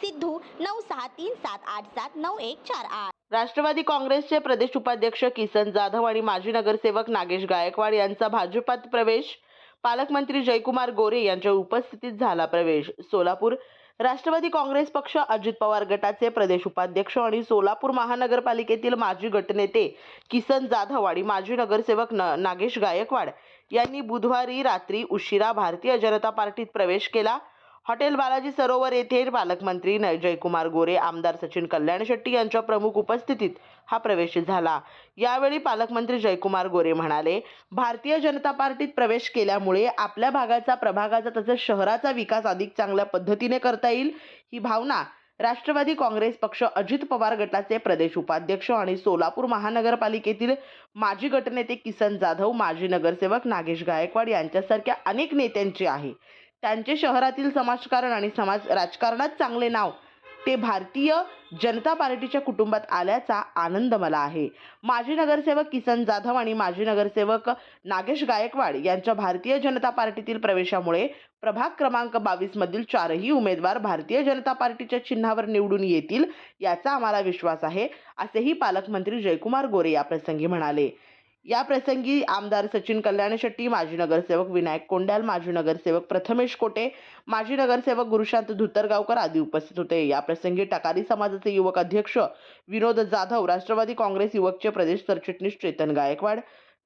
सिद्धू नऊ सहा तीन सात आठ सात नऊ एक चार आठ. राष्ट्रवादी काँग्रेसचे प्रदेश उपाध्यक्ष किसन जाधव आणि माजी नगरसेवक नागेश गायकवाड यांचा भाजपात प्रवेश. पालकमंत्री जयकुमार गोरे यांच्या उपस्थितीत झाला प्रवेश. सोलापूर राष्ट्रवादी काँग्रेस पक्ष अजित पवार गटाचे प्रदेश उपाध्यक्ष आणि सोलापूर महानगरपालिकेतील माजी गटनेते किसन जाधव आणि माजी नगरसेवक न नागेश गायकवाड यांनी बुधवारी रात्री उशिरा भारतीय जनता पार्टीत प्रवेश केला. हॉटेल बालाजी सरोवर येथे पालकमंत्री न- जयकुमार गोरे आमदार सचिन कल्याण शेट्टी यांच्या प्रमुख उपस्थितीत हा प्रवेश झाला. यावेळी पालकमंत्री जयकुमार गोरे म्हणाले भारतीय जनता पार्टीत प्रवेश केल्यामुळे आपल्या भागाचा प्रभागाचा तसेच शहराचा विकास अधिक चांगल्या पद्धतीने करता येईल ही भावना राष्ट्रवादी काँग्रेस पक्ष अजित पवार गटाचे प्रदेश उपाध्यक्ष आणि सोलापूर महानगरपालिकेतील माजी गटनेते किसन जाधव माजी नगरसेवक नागेश गायकवाड यांच्यासारख्या अनेक नेत्यांची आहे. त्यांचे शहरातील समाजकारण आणि समाज राजकारणात चांगले नाव ते भारतीय जनता पार्टीच्या कुटुंबात आल्याचा आनंद मला आहे. माजी नगरसेवक किसन जाधव आणि माजी नगरसेवक नागेश गायकवाड यांच्या भारतीय जनता पार्टीतील प्रवेशामुळे प्रभाग क्रमांक बावीस मधील चारही उमेदवार भारतीय जनता पार्टीच्या चिन्हावर निवडून येतील याचा आम्हाला विश्वास आहे असेही पालकमंत्री जयकुमार गोरे याप्रसंगी म्हणाले. या प्रसंगी आमदार सचिन कल्याण शेट्टी माजी नगरसेवक विनायक कोंड्याल माजी नगरसेवक प्रथमेश कोटे माजी नगरसेवक गुरुशांत धुतरगावकर आदी उपस्थित होते. या प्रसंगी टकारी समाजाचे युवक अध्यक्ष विनोद जाधव राष्ट्रवादी काँग्रेस युवकचे प्रदेश सरचिटणीस चेतन गायकवाड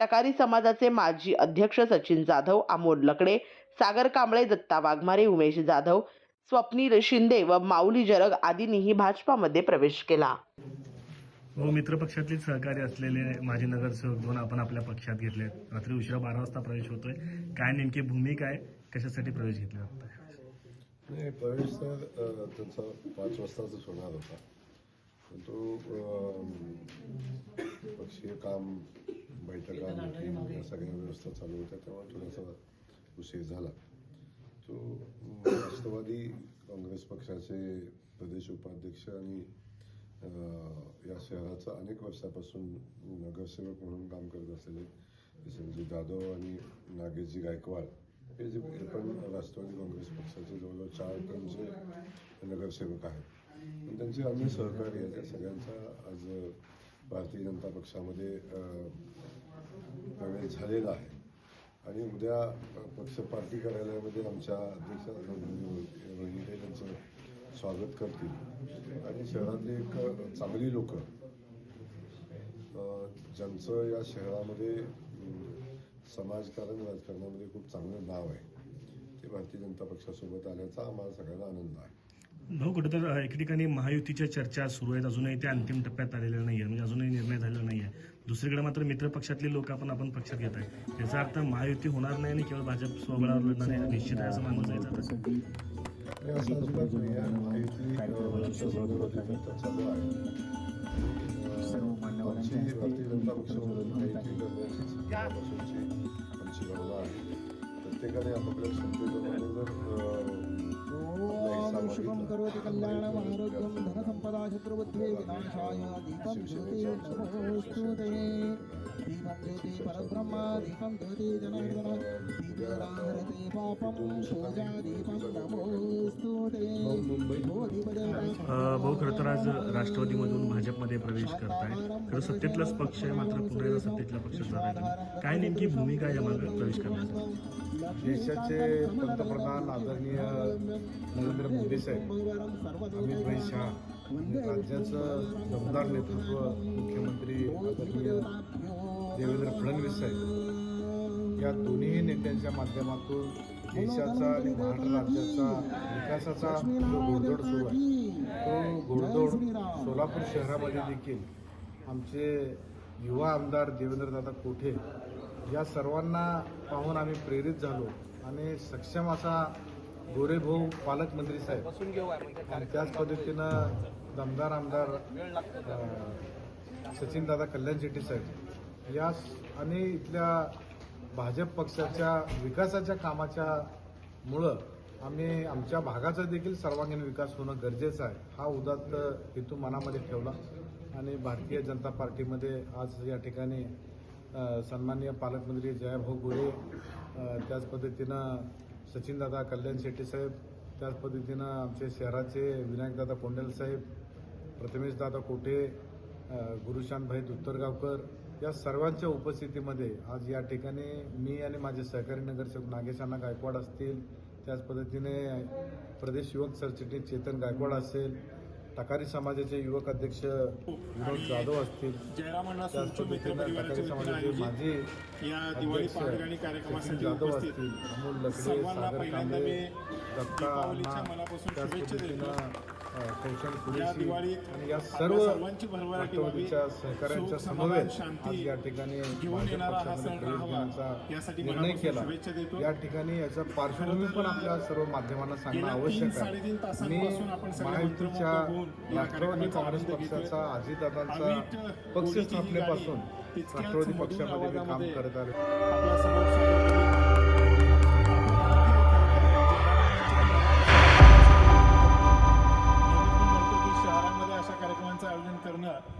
टकारी समाजाचे माजी अध्यक्ष सचिन जाधव अमोल लकडे सागर कांबळे दत्ता वाघमारे उमेश जाधव स्वप्नील शिंदे व माऊली जरग आदींनीही भाजपामध्ये प्रवेश केला. हो मित्र पक्षातले सहकारी असलेले माजी नगरसेवक दोन आपण आपल्या पक्षात घेतले रात्री उशिरा बारा वाजता प्रवेश होतोय. काय नेमकी भूमिका आहे कशासाठी प्रवेश घेतला? नाही प्रवेश तर त्यांचा पाच वाजताच होणार होता. तो पक्षीय काम बैठका मिटिंग या सगळ्या व्यवस्था चालू होत्या त्यामुळे थोडासा उशीर झाला. तो राष्ट्रवादी काँग्रेस पक्षाचे प्रदेश उपाध्यक्ष आणि या शहराचा अनेक वर्षापासून नगरसेवक म्हणून काम करत असलेले संजय जाधव आणि नागेशजी गायकवाड हे जे हे पण राष्ट्रवादी काँग्रेस पक्षाचे जवळजवळ चार टर्मचे नगरसेवक आहेत पण त्यांचे अन्य सहकारी आहेत त्या सगळ्यांचा आज भारतीय जनता पक्षामध्ये प्रवेश झालेला आहे आणि उद्या पक्ष पार्टी कार्यालयामध्ये आमच्या अध्यक्ष रोहिणी त्यांचं स्वागत करतील. आणि शहरातली एक चांगली लोक. ज्यांचं या शहरामध्ये समाजकारण राजकारणामध्ये खूप चांगलं नाव आहे ते भारतीय जनता पक्षासोबत आल्याचा आम्हाला सगळ्यांना आनंद आहे. भाऊ कुठं तर एक ठिकाणी महायुतीच्या चर्चा सुरू आहेत. अजूनही त्या अंतिम टप्प्यात आलेल्या नाही म्हणजे अजूनही निर्णय झालेला नाही आहे दुसरीकडे मात्र मित्र पक्षातले लोक आपण आपण पक्षात घेत आहे. याचा अर्थ महायुती होणार नाही आणि केवळ भाजप स्वबळावर लढणार निश्चित आहे असं मानलं जायचं आता आणि चालू आहे भारतीय जनता आमची आहे प्रत्येकाने आपापल्या क्षमतेप्रमाणे करोति कल्याणम आरोग्यम धनसंपदा शत्रुबुद्धे विनाशाय दीपं ज्योति नमोऽस्तु ते दीपं ज्योति परब्रह्म दीपं ज्योति जनार्दन दीपेनाहरते पापं पूजा दीपं नमोऽस्तु ते ओ दीपदेवता अ, भाऊ खरं तर आज राष्ट्रवादीमधून भाजपमध्ये प्रवेश करताय खरं सत्तेतलाच पक्ष आहे मात्र पुन्हा एकदा सत्तेतल्या पक्षात काय नेमकी भूमिका आहे या मागे प्रवेश करण्यासाठी देशाचे पंतप्रधान आदरणीय नरेंद्र मोदी साहेब अमित भाई शहा म्हणजे राज्याचं दमदार नेतृत्व मुख्यमंत्री आदरणीय देवेंद्र फडणवीस साहेब. या दोन्ही नेत्यांच्या माध्यमातून देशाचा आणि महाराष्ट्र राज्याचा विकासाचा जो घोडदौड सुरू आहे तो घोडदौड सोलापूर शहरामध्ये देखील आमचे युवा आमदार देवेंद्रदादा कोठे या सर्वांना पाहून आम्ही प्रेरित झालो आणि सक्षम असा गोरेभाऊ पालकमंत्री साहेब. आणि त्याच पद्धतीनं दमदार आमदार सचिनदादा कल्याण शेट्टी साहेब. या आणि इथल्या भाजप पक्षाच्या विकासाच्या कामाच्या मुळं आम्ही आमच्या भागाचा देखील सर्वांगीण विकास होणं गरजेचं आहे. हा उदात्त हेतू मनामध्ये ठेवला आणि भारतीय जनता पार्टीमध्ये आज या ठिकाणी सन्माननीय पालकमंत्री जयाभाऊ गोरे त्याच पद्धतीनं सचिनदादा कल्याण शेट्टी साहेब त्याच पद्धतीनं आमचे शहराचे विनायकदादा कोंडेल साहेब प्रथमेशदादा कोठे गुरुशांतभाई दुत्तरगावकर या सर्वांच्या उपस्थितीमध्ये आज या ठिकाणी मी आणि माझे सहकारी नगरसेवक नागेशांना गायकवाड असतील त्याच पद्धतीने प्रदेश युवक सरचिटणीस चेतन गायकवाड असेल टकारी समाजाचे युवक अध्यक्ष विनोद जाधव असतील त्याच पद्धतीनं वतीने समाजाचे माजी अध्यक्ष जाधव असतील अमोल लकडे सागर कांबळे मी दत्ता त्याच पद्धतीनं कौशल आणि या सर्व. राष्ट्रवादीच्या सहकाऱ्यांच्या समवेत आज या ठिकाणी यासाठी निर्णय केला. या ठिकाणी याचा पार्श्वभूमी पण आपल्या सर्व माध्यमांना सांगणं आवश्यक आहे महायुतीच्या राष्ट्रवादी काँग्रेस. पक्षाचा अजितदादांचा पक्ष स्थापनेपासून राष्ट्रवादी पक्षामध्ये काम करत आलो कार्यक्रमांचं आयोजन करणं